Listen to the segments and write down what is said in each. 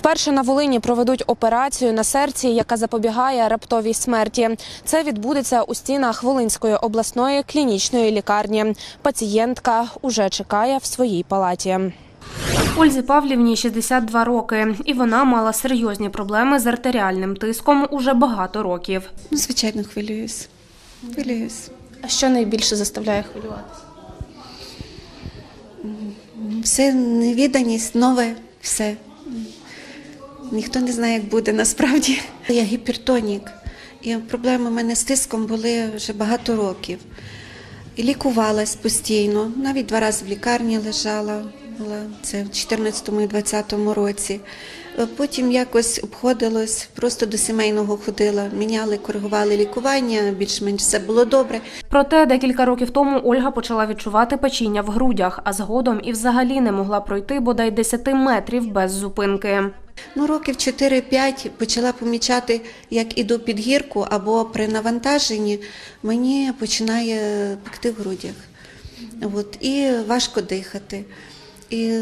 Вперше на Волині проведуть операцію на серці, яка запобігає раптовій смерті. Це відбудеться у стінах Волинської обласної клінічної лікарні. Пацієнтка уже чекає в своїй палаті. Ользі Павлівні 62 роки, і вона мала серйозні проблеми з артеріальним тиском уже багато років. Ну, звичайно, хвилююсь. Хвилююсь. А що найбільше заставляє хвилюватися? Все невіданість, нове, все. Ніхто не знає, як буде насправді. Я гіпертонік. І проблеми у мене з тиском були вже багато років. І лікувалась постійно, навіть два рази в лікарні лежала, була це в 14-му і 20-му році. Е, Потім якось обходилось, просто до сімейного ходила, міняли, коригували лікування, більш-менш все було добре. Проте декілька років тому Ольга почала відчувати печіння в грудях, а згодом і взагалі не могла пройти бодай 10 метрів без зупинки. Ну, років 4-5 почала помічати, як іду під гірку або при навантаженні, мені починає пекти в грудях. От, і важко дихати. І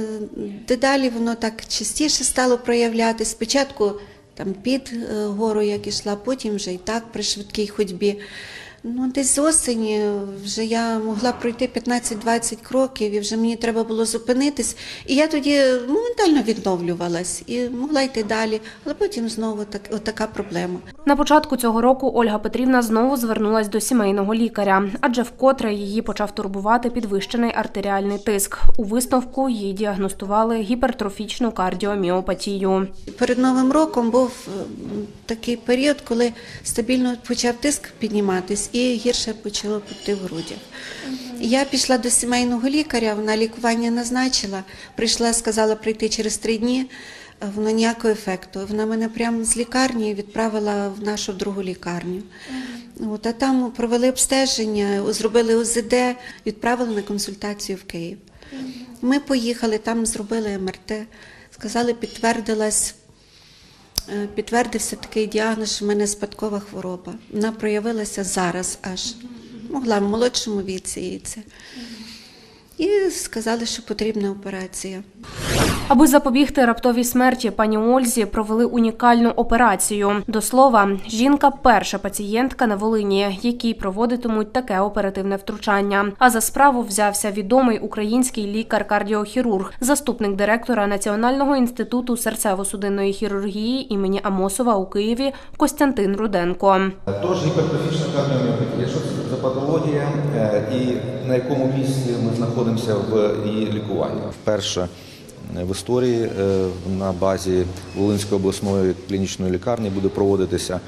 дедалі воно так частіше стало проявлятися. Спочатку там під е, гору як ішла, потім вже і так при швидкій ходьбі. Ну, десь з осені вже я могла пройти 15-20 кроків, і вже мені треба було зупинитись. І я тоді моментально відновлювалась і могла йти далі, але потім знову так, отака проблема. На початку цього року Ольга Петрівна знову звернулась до сімейного лікаря, адже вкотре її почав турбувати підвищений артеріальний тиск. У висновку їй діагностували гіпертрофічну кардіоміопатію. Перед Новим роком був е, такий період, коли стабільно почав тиск і гірше почало пекти в грудях. Я пішла до сімейного лікаря, вона лікування назначила, прийшла, сказала прийти через три дні. е, Воно ніякого ефекту. Вона мене прямо з лікарні відправила в нашу другу лікарню. От, а там провели обстеження, зробили ОЗД, відправили на консультацію в Київ. Ми поїхали, там зробили МРТ, сказали, підтвердилась Підтвердився такий діагноз, що в мене спадкова хвороба. Вона проявилася зараз аж. Могла в молодшому віці і це. І сказали, що потрібна операція. Аби запобігти раптовій смерті, пані Ользі провели унікальну операцію. До слова, жінка перша пацієнтка на Волині, якій проводитимуть таке оперативне втручання. А за справу взявся відомий український лікар-кардіохірург, заступник директора Національного інституту серцево-судинної хірургії імені Амосова у Києві Костянтин Руденко. Тож гіпертрофічна кардіоміопатія, що це патологія е, і на якому місці ми знаходимося в її лікуванні? Вперше в історії е, на базі Волинської обласної клінічної лікарні буде проводитися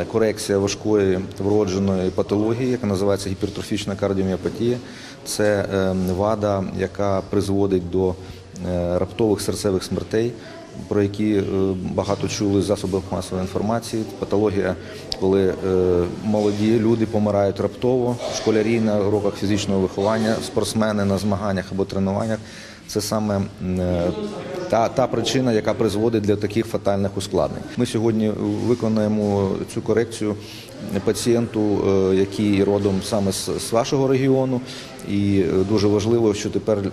е, корекція важкої вродженої патології, яка називається гіпертрофічна кардіоміопатія. Це е, вада, яка призводить до е, раптових серцевих смертей про які е, багато чули з засобів масової інформації. Патологія, коли е, молоді люди помирають раптово, школярі на уроках фізичного виховання, спортсмени на змаганнях або тренуваннях. Це саме е, та, та причина, яка призводить для таких фатальних ускладнень. Ми сьогодні виконаємо цю корекцію пацієнту, е, який родом саме з, вашого регіону. І е, дуже важливо, що тепер е,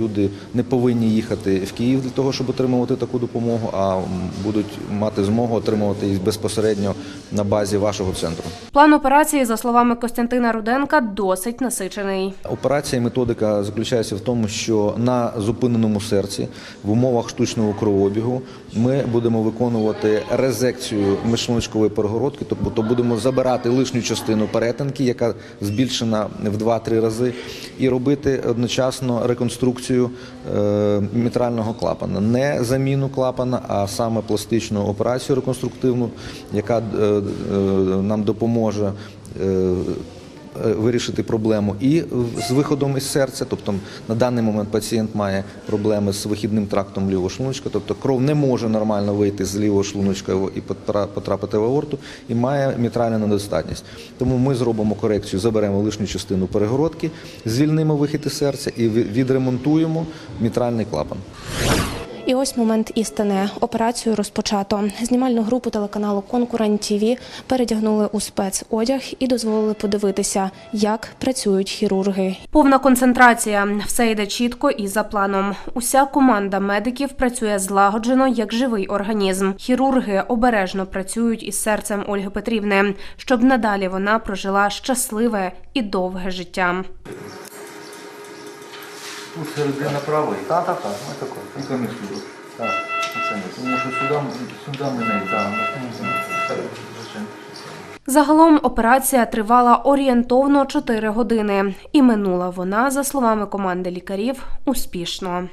люди не повинні їхати в Київ для того, щоб отримувати таку допомогу, а будуть мати змогу отримувати її безпосередньо на базі вашого центру. План операції, за словами Костянтина Руденка, досить насичений. Операція і методика заключається в тому, що на зупиненому серці в умовах штучного кровообігу ми будемо виконувати резекцію міжшлуночкової перегородки, тобто будемо забирати лишню частину перетинки, яка збільшена в 2-3 рази, і робити одночасно реконструкцію е, мітрального клапана, не заміну клапана, а саме пластичну операцію реконструктивну, яка е, е, нам допоможе. Вирішити проблему і з виходом із серця. Тобто на даний момент пацієнт має проблеми з вихідним трактом лівого шлуночка, тобто кров не може нормально вийти з лівого шлуночка і потра- потрапити в аорту, і має мітральну недостатність. Тому ми зробимо корекцію, заберемо лишню частину перегородки, звільнимо вихід із серця і відремонтуємо мітральний клапан. І ось момент істини. Операцію розпочато. Знімальну групу телеканалу Конкурент ТІВІ передягнули у спецодяг і дозволили подивитися, як працюють хірурги. Повна концентрація. Все йде чітко і за планом. Уся команда медиків працює злагоджено як живий організм. Хірурги обережно працюють із серцем Ольги Петрівни, щоб надалі вона прожила щасливе і довге життя. Тут середина правої. Так, так, так, ось тако. Тільки між сюди. Так. Тому що сюди, сюди не не йдемо. Загалом операція тривала орієнтовно 4 години, і минула вона, за словами команди лікарів, успішно.